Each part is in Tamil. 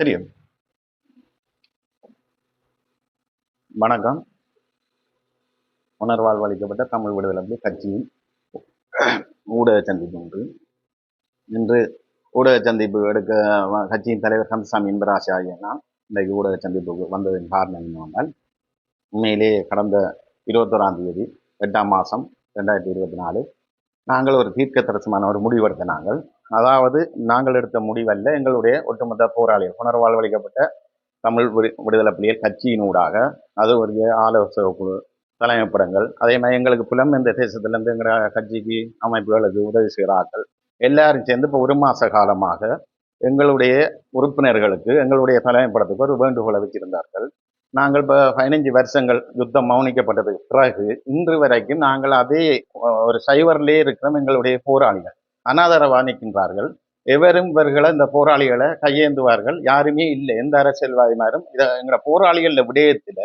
சரி வணக்கம். உணர்வால் அளிக்கப்பட்ட தமிழ் விடுதலை கட்சியின் ஊடக சந்திப்பு ஒன்று. இன்று ஊடக சந்திப்பு எடுக்க கட்சியின் தலைவர் கந்தசாமி இன்பராசி ஆகிய நான் இன்றைக்கு ஊடக சந்திப்புக்கு வந்ததின் காரணம் என்னவென்றால் உண்மையிலே கடந்த இருபத்தோராம் தேதி எட்டாம் மாதம் ரெண்டாயிரத்தி இருபத்தி நாலு நாங்கள் ஒரு தீர்க்க ஒரு முடிவெடுத்த நாங்கள் அதாவது நாங்கள் எடுத்த முடிவல்ல எங்களுடைய ஒட்டுமொத்த போராளிகள் புனர்வாழ்வளிக்கப்பட்ட தமிழ் விடு- விடுதலை புலிகள் கட்சியினூடாக அது ஒரு ஆலோசக குழு தலைமைப்படங்கள் அதே மாதிரி எங்களுக்கு புலம் இந்த தேசத்திலேருந்து எங்கிற கட்சிக்கு அமைப்புகளுக்கு உதவி செய்கிறார்கள் எல்லாரும் சேர்ந்து இப்போ ஒரு மாத காலமாக எங்களுடைய உறுப்பினர்களுக்கு எங்களுடைய தலைமைப்படத்துக்கு ஒரு வேண்டுகோளை வச்சிருந்தார்கள் நாங்கள் இப்போ பதினஞ்சு வருஷங்கள் யுத்தம் மௌனிக்கப்பட்டதுக்கு பிறகு இன்று வரைக்கும் நாங்கள் அதே ஒரு சைவர்லேயே இருக்கிறோம் எங்களுடைய போராளிகள். அனாதரவாணிக்கின்றார்கள். எவரும் இவர்களை இந்த போராளிகளை கையேந்துவார்கள். யாருமே இல்லை. எந்த அரசியல்வாதிமாரும் இதை எங்களோட போராளிகள் விடயத்தில்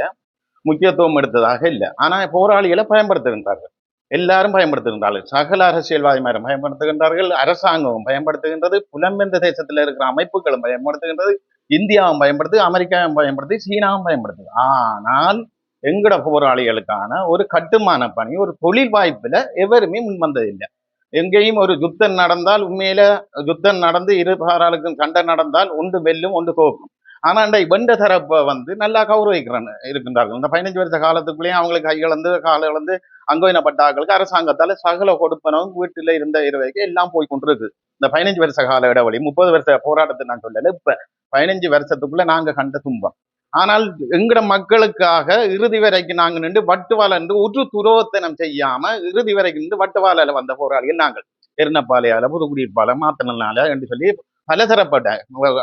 முக்கியத்துவம் எடுத்ததாக இல்லை. ஆனால் போராளிகளை பயன்படுத்துகின்றார்கள். எல்லாரும் பயன்படுத்துகின்றார்கள். சகல அரசியல்வாதிமாரும் பயன்படுத்துகின்றார்கள். அரசாங்கமும் பயன்படுத்துகின்றது. புலம்பெயர்ந்த தேசத்தில் இருக்கிற அமைப்புகளும் பயன்படுத்துகின்றது. இந்தியாவும் பயன்படுத்து அமெரிக்காவும் பயன்படுத்தி சீனாவும் பயன்படுத்துது. ஆனால் எங்கட போராளிகளுக்கான ஒரு கட்டுமான பணி ஒரு தொழில் வாய்ப்பில் எவருமே முன்வந்ததில்லை. எங்கேயும் ஒரு யுத்தம் நடந்தால் உண்மையில யுத்தம் நடந்து இரு பாராளுக்கும் சண்டை நடந்தால் ஒன்று வெல்லும் ஒன்று தோக்கும் ஆனா இந்த வெண்ட தரப்பை வந்து நல்லா கௌரவிக்கிறாங்க இருக்கின்றார்கள். இந்த பதினஞ்சு வருஷ காலத்துக்குள்ளேயும் அவங்களுக்கு கை இழந்து கால இழந்து அங்கோயினப்பட்டாக்களுக்கு அரசாங்கத்தால சகல கொடுப்பனவும் வீட்டில் இருந்த இருவைக்கு எல்லாம் போய் கொண்டிருக்கு. இந்த பதினஞ்சு வருஷ கால இடைவெளி முப்பது வருஷ போராட்டத்தை நான் சொல்லல. இப்ப பதினஞ்சு வருஷத்துக்குள்ள நாங்க கண்ட துன்பம். ஆனால் எங்கட மக்களுக்காக இறுதி வரைக்கும் நாங்கள் நின்று வட்டுவால நின்று ஒரு துரோகத்தனம் செய்யாம இறுதி வரைக்கும் நின்று வட்டுவாலால வந்த போராளிகள் நாங்கள். எருணப்பாளையால புதுக்குடியிருப்பால மாத்தனால என்று சொல்லி பலதரப்பட்ட அஹ்,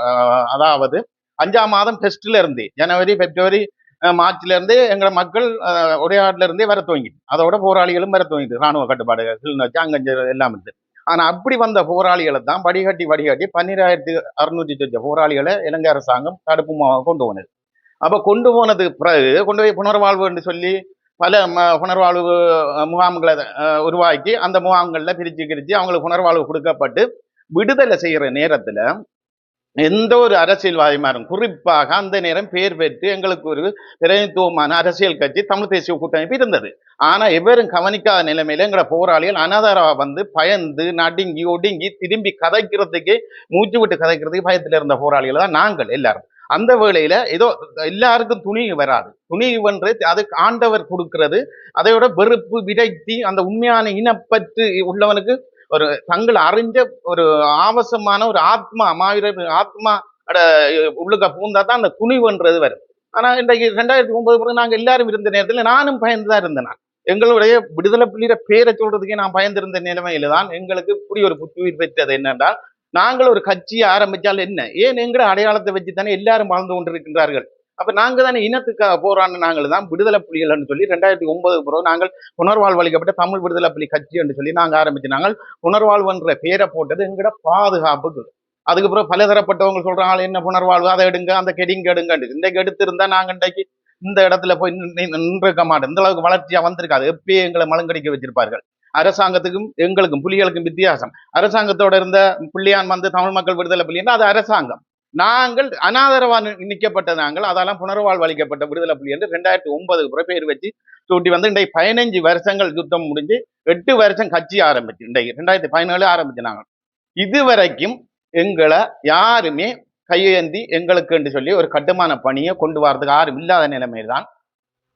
அதாவது அஞ்சாம் மாதம் ஃபெஸ்ட்ல இருந்து ஜனவரி பிப்ரவரி மார்ச்ல இருந்து எங்கள மக்கள் ஒரே ஆட்ல இருந்தே வர துவங்கிட்டு அதோட போராளிகளும் வர துவங்கிட்டு ராணுவ கட்டுப்பாடுகள் கிளிநொச்சி அங்கஞ்ச எல்லாம் இருந்து. ஆனா அப்படி வந்த போராளிகளை தான் வடிகட்டி வடிகட்டி பன்னிராயிரத்தி அறுநூற்றி சொச்ச போராளிகளை இலங்கை அரசாங்கம் தடுப்பு கொண்டு வந்தது அப்போ கொண்டு போனதுக்கு பிறகு கொண்டு போய் புனர்வாழ்வு என்று சொல்லி பல ம- புனர்வாழ்வு முகாம்களை உருவாக்கி அந்த முகாம்களில் பிரித்து பிரிச்சு அவங்களுக்கு புனர்வாழ்வு கொடுக்கப்பட்டு விடுதலை செய்கிற நேரத்தில் எந்த ஒரு அரசியல்வாதிமாரும் குறிப்பாக அந்த நேரம் பேர் பெற்று எங்களுக்கு ஒரு பிரதிநிதித்துவமான அரசியல் கட்சி தமிழ் தேசிய கூட்டமைப்பு இருந்தது. ஆனால் எவரும் கவனிக்காத நிலைமையில எங்களை போராளிகள் அனாதாரா வந்து பயந்து நடுங்கி ஒடுங்கி திரும்பி கதைக்கிறதுக்கு மூச்சு விட்டு கதைக்கிறதுக்கு பயத்தில் இருந்த போராளிகள் தான் நாங்கள் எல்லாரும். அந்த வேளையில ஏதோ எல்லாருக்கும் துணிவு வராது. துணிவுன்றது அதுக்கு ஆண்டவர் கொடுக்கிறது. அதையோட வெறுப்பு விரக்தி அந்த உண்மையான இனப்பற்று உள்ளவனுக்கு ஒரு தங்கள் அறிஞ்ச ஒரு ஆவசமான ஒரு ஆத்மா மாவீர ஆத்மா உள்ளுக்க பூந்தா தான் அந்த துணிவுன்றது வரும். ஆனா இன்றைக்கு ரெண்டாயிரத்தி ஒன்பது பிறகு நாங்கள் எல்லாரும் இருந்த நேரத்தில் நானும் பயந்து தான் இருந்தேன் நான். எங்களுடைய விடுதலை புள்ளிற பேரை சொல்றதுக்கே நான் பயந்திருந்த நிலைமையில தான் எங்களுக்கு இப்படி ஒரு புத்துயிர் பெற்றது என்னென்றால் நாங்கள் ஒரு கட்சியை ஆரம்பிச்சால் என்ன? ஏன் எங்கிற அடையாளத்தை வச்சு தானே எல்லாரும் வாழ்ந்து கொண்டிருக்கின்றார்கள்? அப்ப நாங்க தானே இனத்துக்காக போராடின நாங்கள் தான் விடுதலை புலிகள்னு சொல்லி ரெண்டாயிரத்தி ஒன்பது பிறகு நாங்கள் புனர்வாழ்வு அளிக்கப்பட்ட தமிழ் விடுதலை புலி கட்சி என்று சொல்லி நாங்கள் ஆரம்பிச்சு நாங்கள் புனர்வாழ்வுன்ற பேரை போட்டது எங்கட பாதுகாப்புக்கு அதுக்கு பிறகு பலதரப்பட்டவங்க சொல்றாங்க என்ன புனர்வாழ்வு? அதை எடுங்க அந்த கெடிங்க எடுங்கன்னு இன்றைக்கு எடுத்திருந்தா நாங்க இன்றைக்கு இந்த இடத்துல போய் நின்று- நின்றுக்க மாட்டோம். இந்த அளவுக்கு வளர்ச்சியா வந்திருக்காது. எப்பயே எங்களை மலங்கடிக்க வச்சிருப்பார்கள். அரசாங்கத்துக்கும் எங்களுக்கும் புலிகளுக்கும் வித்தியாசம். அரசாங்கத்தோட இருந்த புள்ளியான் வந்து தமிழ் மக்கள் விடுதலை புலின்னா அது அரசாங்கம். நாங்கள் அனாதரவா நிற்கப்பட்ட நாங்கள் அதெல்லாம் புனர்வாழ்வு அளிக்கப்பட்ட விடுதலை புலி என்று ரெண்டாயிரத்தி ஒன்பதுக்கு பிறகு பேர் வச்சு சூட்டி வந்து இன்றைக்கு பதினஞ்சு வருஷங்கள் யுத்தம் முடிஞ்சு எட்டு வருஷம் கட்சி ஆரம்பிச்சு இன்றைக்கு ரெண்டாயிரத்தி பதினேழு ஆரம்பிச்சு நாங்கள். இதுவரைக்கும் எங்களை யாருமே கையேந்தி எங்களுக்கு என்று சொல்லி ஒரு கட்டுமான பணியை கொண்டு வரதுக்கு யாரும் இல்லாத நிலைமையில் தான்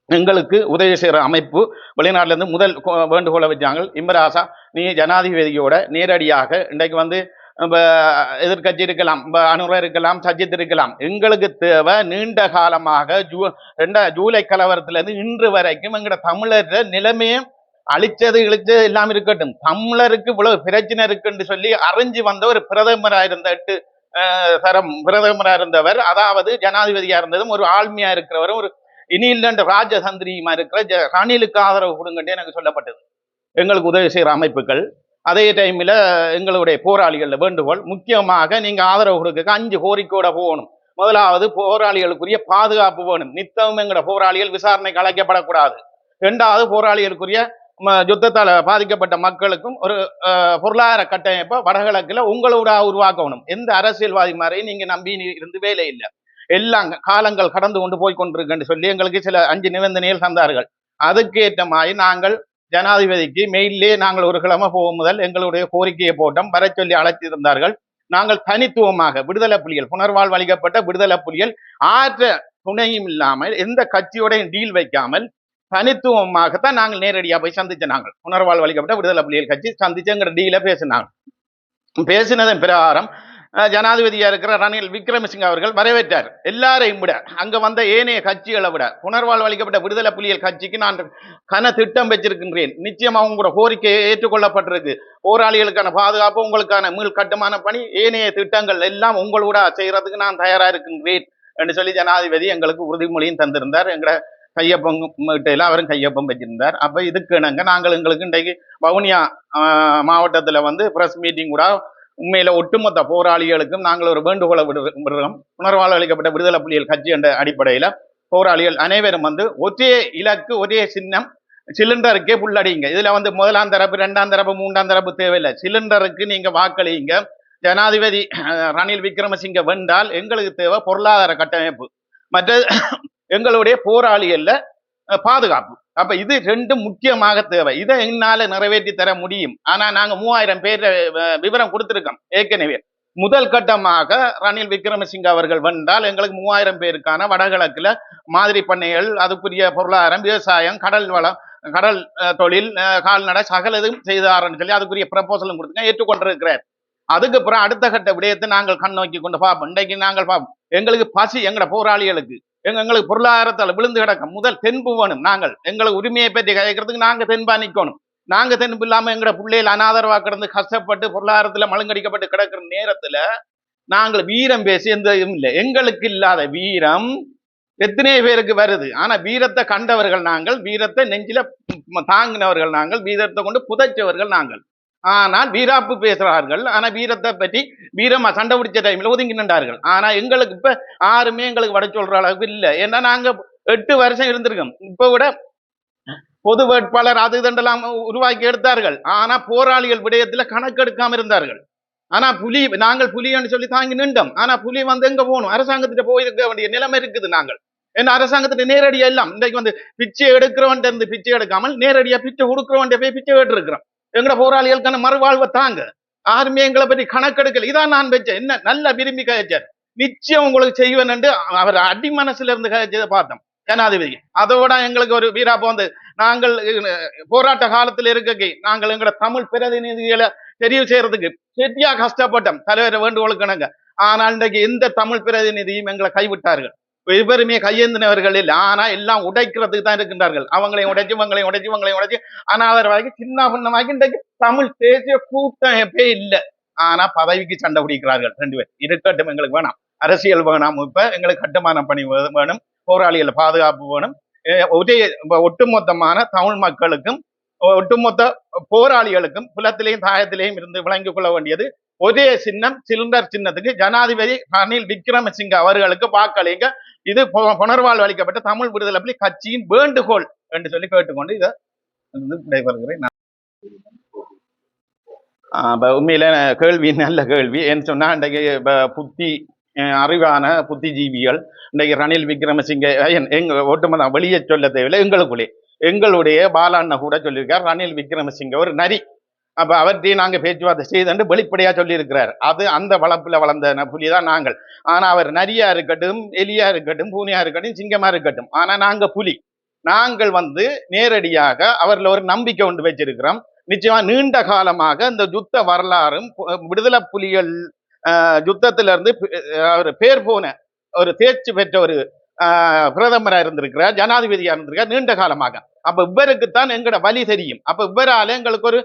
எங்களுக்கு உதவி செய்கிற அமைப்பு வெளிநாட்டிலேருந்து முதல் வேண்டுகோளை வச்சாங்க இம்ராசா நீ ஜனாதிபதியோட நேரடியாக இன்றைக்கு வந்து எதிர்கட்சி எதிர்க்கட்சி இருக்கலாம் இப்ப அனுர இருக்கலாம் சஜித் இருக்கலாம். எங்களுக்கு தேவை நீண்ட காலமாக ஜூ ரெண்டா ஜூலை கலவரத்துலேருந்து இன்று வரைக்கும் எங்களோட தமிழர் நிலைமையை அழிச்சது இழிச்சது எல்லாம் இருக்கட்டும். தமிழருக்கு இவ்வளவு பிரச்சனை இருக்குன்னு சொல்லி அறிஞ்சு வந்த ஒரு பிரதமராக இருந்த எட்டு தரம் இருந்தவர் அதாவது ஜனாதிபதியாக இருந்ததும் ஒரு ஆழ்மையாக இருக்கிறவரும் ஒரு இனி இல்லைன்ற ராஜதந்திரியுமா இருக்கிற ஜ- ரணிலுக்கு ஆதரவு கொடுங்கன்னு எனக்கு சொல்லப்பட்டது. எங்களுக்கு உதவி செய்கிற அமைப்புகள் அதே டைமில் எங்களுடைய போராளிகளில் வேண்டுகோள் முக்கியமாக நீங்கள் ஆதரவு கொடுக்க அஞ்சு கோரிக்கையோட போகணும். முதலாவது போராளிகளுக்குரிய பாதுகாப்பு வேணும். நித்தமும் எங்களோட போராளிகள் விசாரணைக்கு அழைக்கப்படக்கூடாது. ரெண்டாவது போராளிகளுக்குரிய ம- பாதிக்கப்பட்ட மக்களுக்கும் ஒரு பொருளாதார கட்டமைப்பை வடகிழக்கில் உங்களோட உருவாக்கணும். எந்த அரசியல்வாதி மாதிரியும் நீங்கள் நம்பி நீ- இருந்து வேலை இல்லை. எல்லாம் காலங்கள் கடந்து கொண்டு போய் கொண்டிருக்குன்னு சொல்லி எங்களுக்கு சில அஞ்சு நிபந்தனைகள் தந்தார்கள். அதுக்கேற்ற மாதிரி நாங்கள் ஜனாதிபதிக்கு மெயிலே நாங்கள் ஒரு கிழமை போகும் முதல் எங்களுடைய கோரிக்கையை போட்டோம் வர சொல்லி அழைத்திருந்தார்கள். நாங்கள் தனித்துவமாக விடுதலை புலிகள் புனர்வாழ்வு அளிக்கப்பட்ட விடுதலை புலிகள் ஆற்ற துணையும் இல்லாமல் எந்த கட்சியோடையும் டீல் வைக்காமல் தனித்துவமாகத்தான் நாங்கள் நேரடியாக போய் சந்திச்ச நாங்கள். புனர்வாழ்வு அளிக்கப்பட்ட விடுதலை புலிகள் கட்சி சந்திச்சு எங்கிற டீல பேசினாங்க. பேசினதன் பிரகாரம் ஜனாதிபதியாக இருக்கிற ரணில் விக்ரமசிங்க அவர்கள் வரவேற்றார். எல்லாரையும் விட அங்கே வந்த ஏனைய கட்சிகளை விட புனர்வாழ்வு அளிக்கப்பட்ட விடுதலை புலிகள் கட்சிக்கு நான் கன திட்டம் வச்சிருக்கின்றேன். நிச்சயமாக உங்களோட கோரிக்கை ஏற்றுக்கொள்ளப்பட்டிருக்கு. போராளிகளுக்கான பாதுகாப்பு உங்களுக்கான மீள் கட்டுமான பணி ஏனைய திட்டங்கள் எல்லாம் உங்களோட செய்கிறதுக்கு நான் தயாராக இருக்கின்றேன் என்று சொல்லி ஜனாதிபதி எங்களுக்கு உறுதிமொழியும் தந்திருந்தார். எங்களை கையொப்பம் வீட்டையில அவரும் கையொப்பம் வச்சிருந்தார். அப்போ இதுக்கு இணங்க நாங்கள் எங்களுக்கு இன்றைக்கு வவுனியா மாவட்டத்தில் வந்து ப்ரெஸ் மீட்டிங் கூட உண்மையில ஒட்டுமொத்த போராளிகளுக்கும் நாங்கள் ஒரு வேண்டுகோளை விடு மிருகம் புனர்வாழ்வு அளிக்கப்பட்ட விடுதலை புலிகள் கட்சி என்ற அடிப்படையில் போராளிகள் அனைவரும் வந்து ஒரே இலக்கு ஒரே சின்னம் சிலிண்டருக்கே புல்லடிங்க. இதுல வந்து முதலாம் தரப்பு ரெண்டாம் தரப்பு மூன்றாம் தரப்பு தேவையில்லை. சிலிண்டருக்கு நீங்க வாக்களிங்க. ஜனாதிபதி ரணில் விக்ரமசிங்க வென்றால் எங்களுக்கு தேவை பொருளாதார கட்டமைப்பு. மற்ற எங்களுடைய போராளிகள்ல பாதுகாப்பு. அப்ப இது ரெண்டும் முக்கியமாக தேவை. இதை என்னால நிறைவேற்றி தர முடியும். ஆனா நாங்க மூவாயிரம் பேர் விவரம் கொடுத்திருக்கோம். ஏற்கனவே. முதல் கட்டமாக ரணில் விக்ரமசிங்க அவர்கள் வந்தால் எங்களுக்கு மூவாயிரம் பேருக்கான வடகிழக்குல மாதிரி பண்ணைகள் அதுக்குரிய பொருளாதாரம் விவசாயம் கடல் வளம் கடல் தொழில் கால்நடை கால்நடை சகலதும் செய்தாரன்னு சொல்லி அதுக்குரிய ப்ரப்போசலும் கொடுத்துங்க ஏற்றுக்கொண்டிருக்கிறார். அதுக்கப்புறம் அடுத்த கட்ட விடயத்தை நாங்கள் கண் நோக்கி கொண்டு பார்ப்போம் இன்றைக்கு நாங்கள் பார்ப்போம் எங்களுக்கு பசி எங்களோட போராளிகளுக்கு. எங்களுக்கு பொருளாதாரத்தால் விழுந்து கிடக்கும் முதல் தென்பு வேணும். நாங்கள் எங்களுக்கு உரிமையை பற்றி கேட்கறதுக்கு நாங்கள் தென்பா நிற்கணும் நாங்கள் தென்பு இல்லாமல் எங்களை பிள்ளைகள் அனாதரவாக கிடந்து கஷ்டப்பட்டு பொருளாதாரத்தில் மழுங்கடிக்கப்பட்டு கிடக்கிற நேரத்தில் நாங்கள் வீரம் பேசி எந்த இதுவும் இல்லை. எங்களுக்கு இல்லாத வீரம் எத்தனை பேருக்கு வருது. ஆனா வீரத்தை கண்டவர்கள் நாங்கள் வீரத்தை நெஞ்சில தாங்கினவர்கள் நாங்கள் வீரத்தை கொண்டு புதைச்சவர்கள் நாங்கள். ஆனால் வீராப்பு பேசுறார்கள் ஆனா வீரத்தை பற்றி வீரமா சண்டை பிடிச்ச டைம்ல ஒதுங்கி நின்றார்கள் ஆனா எங்களுக்கு இப்ப யாருமே எங்களுக்கு வட சொல்ற அளவுக்கு இல்லை. ஏன்னா நாங்க எட்டு வருஷம் இருந்திருக்கோம். இப்போ விட பொது வேட்பாளர் அது இதெல்லாம் உருவாக்கி எடுத்தார்கள். ஆனா போராளிகள் விடயத்துல கணக்கெடுக்காம இருந்தார்கள். ஆனா புலி நாங்கள் புலின்னு சொல்லி தாங்கி நின்றோம். ஆனா புலி வந்து எங்க போகணும்? அரசாங்கத்திட்ட போயிருக்க வேண்டிய நிலைமை இருக்குது நாங்கள். ஏன்னா அரசாங்கத்திட்ட நேரடியா எல்லாம் இன்றைக்கு வந்து பிச்சை எடுக்கிறவன்ட்டு இருந்து பிச்சை எடுக்காமல் நேரடியா பிச்சை கொடுக்கிறவன் போய் பிச்சை கேட்டு எங்கட போராளிகளுக்கான மறுவாழ்வை தாங்க. யாருமே எங்களை பற்றி கணக்கெடுக்கல. இதான் நான் வச்சேன் என்ன நல்லா விரும்பி கழிச்சார் நிச்சயம் உங்களுக்கு செய்வேன் என்று அவர் அடி மனசுல இருந்து கழிச்சதை பார்த்தோம். ஜனாதிபதி அதோட எங்களுக்கு ஒரு வீராப்ப வந்து நாங்கள் போராட்ட காலத்தில் இருக்க நாங்கள் எங்களோட தமிழ் பிரதிநிதிகளை தெரிவு செய்யறதுக்கு சரியா கஷ்டப்பட்டோம். தலைவர் வேண்டுகோளுக்கு இணங்க. ஆனால் இன்றைக்கு எந்த தமிழ் பிரதிநிதியும் எங்களை கைவிட்டார்கள். இவருமே கையேந்தினவர்கள் இல்லை ஆனா எல்லாம் உடைக்கிறதுக்கு தான் இருக்கின்றார்கள். அவங்களையும் உடைச்சு இவங்களையும் உடைச்சு இவங்களையும் உடைச்சு. ஆனால் அவர் வரைக்கும் சின்ன பின்னமாகி இன்றைக்கு தமிழ் தேசிய கூட்டமைப்பே இல்லை. ஆனா பதவிக்கு சண்டை பிடிக்கிறார்கள் ரெண்டு பேர் இருக்கட்டும் எங்களுக்கு வேணாம். அரசியல் வேணாம். இப்ப எங்களுக்கு கட்டுமான பணி வேணும். போராளிகள் பாதுகாப்பு வேணும். உதய ஒரே ஒட்டுமொத்தமான தமிழ் மக்களுக்கும் ஒட்டுமொத்த போராளிகளுக்கும் குலத்திலையும் தாயத்திலேயும் இருந்து விளங்கிக் கொள்ள வேண்டியது ஒரே சின்னம் சிலிண்டர் சின்னத்துக்கு ஜனாதிபதி ரணில் விக்ரமசிங்க அவர்களுக்கு வாக்களிங்க. இது பு- புனர்வாழ்வு அளிக்கப்பட்ட தமிழ் விடுதலை அப்படி கட்சியின் வேண்டுகோள் என்று சொல்லி கேட்டுக்கொண்டு இதை விடைபெறுகிறேன் நான். ஆஹ் உண்மையில கேள்வி நல்ல கேள்வி. ஏன்னு சொன்னா இன்றைக்கு புத்தி அறிவான புத்திஜீவிகள் இன்றைக்கு ரணில் விக்ரமசிங்க எங்க ஒட்டுமொத்த வெளியே சொல்ல தேவையில்லை எங்களுக்குள்ளே. எங்களுடைய பாலாண்ண கூட சொல்லியிருக்கார் ரணில் விக்ரமசிங்க ஒரு நரி. அப்போ அவர்கிட்டயும் நாங்கள் பேச்சுவார்த்தை செய்தண்டு வெளிப்படையாக சொல்லியிருக்கிறார். அது அந்த வளப்பில் வளர்ந்த புலி புலிதான் நாங்கள். ஆனால் அவர் நரியாக இருக்கட்டும் எலியாக இருக்கட்டும் பூனையா இருக்கட்டும் சிங்கமாக இருக்கட்டும். ஆனால் நாங்கள் புலி. நாங்கள் வந்து நேரடியாக அவரில் ஒரு நம்பிக்கை கொண்டு வச்சிருக்கிறோம். நிச்சயமா நீண்ட காலமாக இந்த யுத்த வரலாறும் பு- விடுதலை புலிகள் யுத்தத்திலிருந்து இருந்து அவர் பேர் போன ஒரு தேர்ச்சி பெற்ற ஒரு பிரதமராக இருந்திருக்கிறார் ஜனாதிபதியாக இருந்திருக்கார் நீண்ட காலமாக. அப்ப இவருக்குத்தான் எங்களோட வழி தெரியும். அப்ப இவரால எங்களுக்கு ஒரு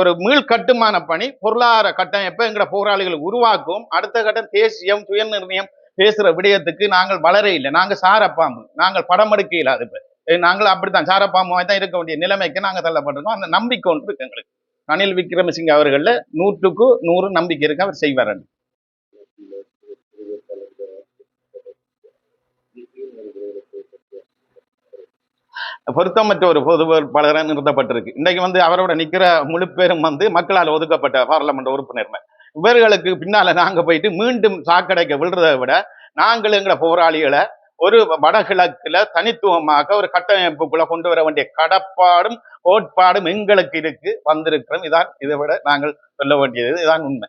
ஒரு மீள் கட்டுமான பணி பொருளாதார கட்டமைப்பை எங்கட போராளிகளை உருவாக்கும். அடுத்த கட்டம் தேசியம் சுயநிர்ணயம் பேசுற விடயத்துக்கு நாங்கள் வளர இல்லை. நாங்கள் சாரப்பாம்பு. நாங்கள் படம் எடுக்க இல்லாத இப்போ நாங்கள் அப்படித்தான். சாரப்பாம்பு தான் இருக்க வேண்டிய நிலைமைக்கு நாங்கள் தள்ளப்பட்டிருக்கோம். அந்த நம்பிக்கை ஒன்று இருக்கு எங்களுக்கு. ரணில் விக்ரமசிங்க அவர்களில் நூற்றுக்கு நூறு நம்பிக்கை இருக்கு அவர் செய்வார் பொருத்தமற்ற ஒரு பொது வேட்பாளராக நிறுத்தப்பட்டிருக்கு. இன்றைக்கு வந்து அவரோட நிற்கிற முழு பேரும் வந்து மக்களால் ஒதுக்கப்பட்ட பார்லமெண்ட் உறுப்பினர்கள். இவர்களுக்கு பின்னால நாங்க போயிட்டு மீண்டும் சாக்கடைக்க விழுறதை விட நாங்கள் எங்களை போராளிகளை ஒரு வடகிழக்குல தனித்துவமாக ஒரு கட்டமைப்புக்குள்ள கொண்டு வர வேண்டிய கடப்பாடும் கோட்பாடும் எங்களுக்கு இருக்கு வந்திருக்கிறோம். இதான் இதை விட நாங்கள் சொல்ல வேண்டியது. இதுதான் உண்மை.